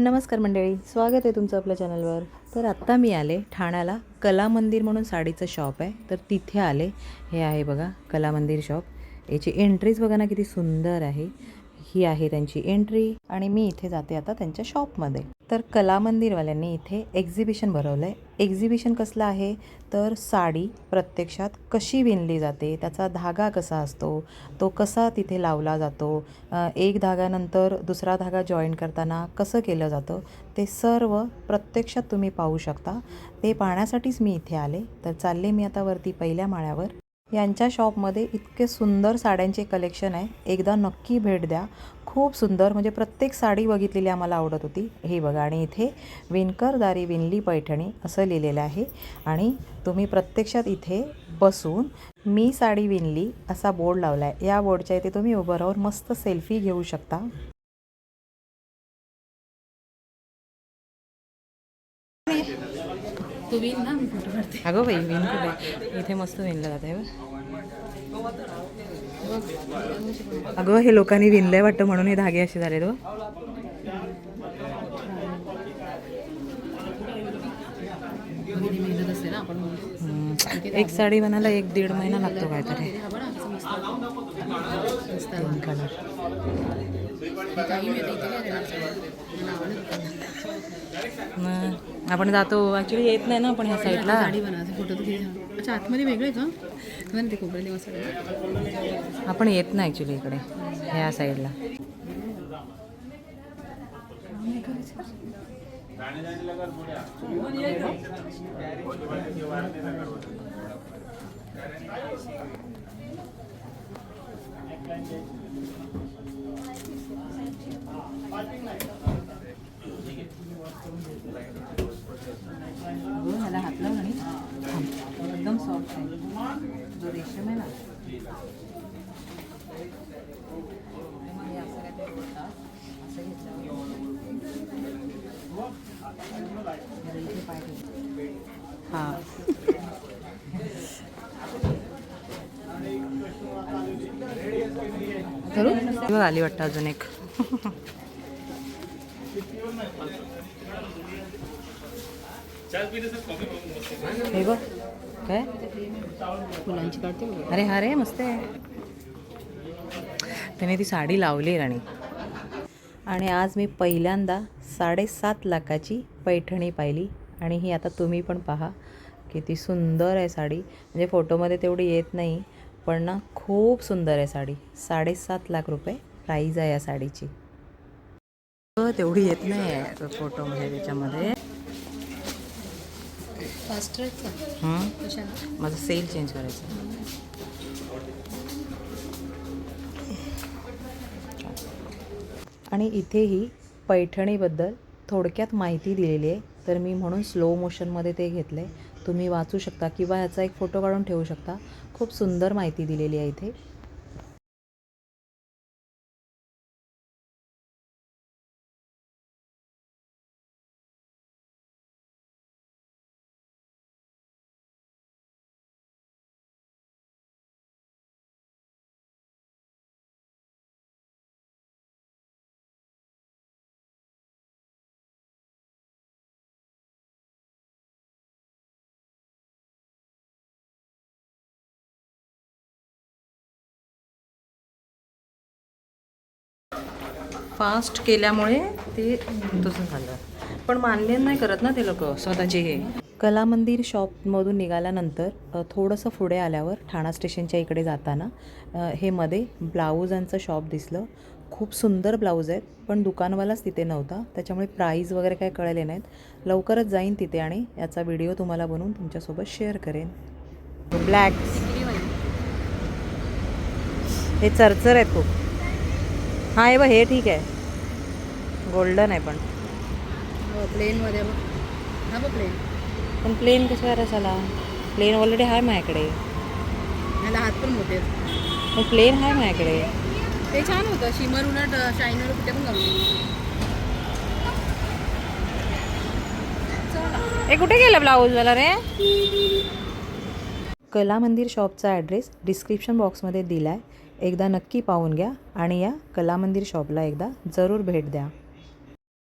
नमस्कार मंडळी स्वागत आहे तुमचं आपल्या चॅनलवर. तर आत्ता मी आले ठाण्याला कला मंदिर म्हणून साडीचं शॉप आहे. तर तिथे आले. हे आहे बघा कला मंदिर शॉप याची एंट्रीज बघा ना किती सुंदर आहे. ही आहे त्यांची एंट्री आणि मी इथे जाते आता त्यांच्या शॉपमध्ये तर कला मंदिरवाल्यांनी इथे एक्झिबिशन भरवलं आहे एक्झिबिशन कसलं आहे? तर साडी प्रत्यक्षात कशी विणली जाते? त्याचा धागा कसा असतो? तो कसा तिथे लावला जातो? एक धाग्यानंतर दुसरा धागा जॉईन करताना कसं केलं जातं? ते सर्व प्रत्यक्षात तुम्ही पाहू शकता. ते पाहण्यासाठीच मी इथे आले. तर चालले मी आता वरती पहिल्या माळ्यावर. यांच्या शॉपमध्ये इतके सुंदर साड्यांचे कलेक्शन आहे. एकदा नक्की भेट द्या. खूप सुंदर म्हणजे प्रत्येक साडी बघितलेली आम्हाला आवडत होती. हे बघा आणि इथे विणकर दारी विणली पैठणी असं लिहिलेलं आहे. आणि तुम्ही प्रत्यक्षात इथे बसून मी साडी विणली असा बोर्ड लावला आहे या बोर्डच्या इथे तुम्ही उभं राहून मस्त सेल्फी घेऊ शकता. तू विन ना मी फोटो काढते. अगं बाई विण कुठे? इथे मस्त विणलं जाते अगं हे लोकांनी विणलंय वाटतं म्हणून हे धागे असे झाले तो एक साडी बनायला एक दीड महिना लागतो काहीतरी. बघा मस्त आहे. कलर आवडलं. मग आपण जातो ॲक्च्युली येत नाही ना आपण ह्या साईडला साडी बनवायचा फोटो. अच्छा आतमध्ये वेगळं का बरं ते कोपऱ्याला मस्त आहे. आपण येत नाही ॲक्च्युली इकडे ह्या साईडला ह्याला हात लावून आणि थांब. एकदम सॉफ्ट आहे जो रेशम आहे ना मग हे असं काहीतरी बोलतात. असं घेतल्यावर. जरा इथे पाय ठेव. हा करू बघ आली वाटतं अजून एक. हे काय? फुलांची काढते अरे हा रे मस्त आहे. त्याने ती साडी लावली राणी. आणि आज मी पहिल्यांदा साडेसात लाखाची पैठणी पाहिली. आणि ही आता तुम्ही पण पहा किती सुंदर आहे साडी. म्हणजे फोटोमध्ये तेवढी येत नाही. पण ना खूप सुंदर आहे साडी. साडेसात लाख रुपये प्राईज आहे या साडीची. तेवढी येत नाही आहे. फोटोमध्ये त्याच्यामध्ये. हं? माझं सेल चेंज करायचं. आणि इथेही पैठणीबद्दल थोडक्यात माहिती दिलेली आहे. तर मी म्हणून स्लो मोशनमध्ये ते घेतलं आहे तुम्ही वाचू शकता किंवा ह्याचा एक फोटो काढून ठेवू शकता. खूप सुंदर माहिती दिलेली आहे इथे. फास्ट केल्यामुळे ते तसं झालं. पण मान्य नाही करत ना ते लोक स्वतःचे. हे कला मंदिर शॉपमधून निघाल्यानंतर थोडंसं पुढे आल्यावर ठाणा स्टेशनच्या इकडे जाताना हे मध्ये ब्लाऊजांचं शॉप दिसलं. खूप सुंदर ब्लाऊज आहेत पण दुकानवालाच तिथे नव्हता. त्याच्यामुळे प्राईज वगैरे काय कळले नाहीत. लवकरच जाईन तिथे आणि याचा व्हिडिओ तुम्हाला बनवून तुमच्यासोबत शेअर करेन. ब्लॅक हे चरचर आहेत खूप. हां हे बघ हे ठीक आहे. गोल्डन आहे पण. हो प्लेनमध्ये बघ. हा बघ प्लेन पण प्लेन कसं करायचा प्लेन ऑलरेडी आहे माझ्याकडे. याला हात पण मोठे आहेत. पण प्लेन आहे माझ्याकडे. ते छान होतं. शिमर उलट शायनर कुठे पण घालू हे कुठे गेलं ब्लाऊजवाला रे? कला मंदिर शॉपचा ॲड्रेस डिस्क्रिप्शन बॉक्समध्ये दिला आहे एकदा नक्की पाहून घ्या आणि या कला मंदिर शॉपला एकदा जरूर भेट द्या.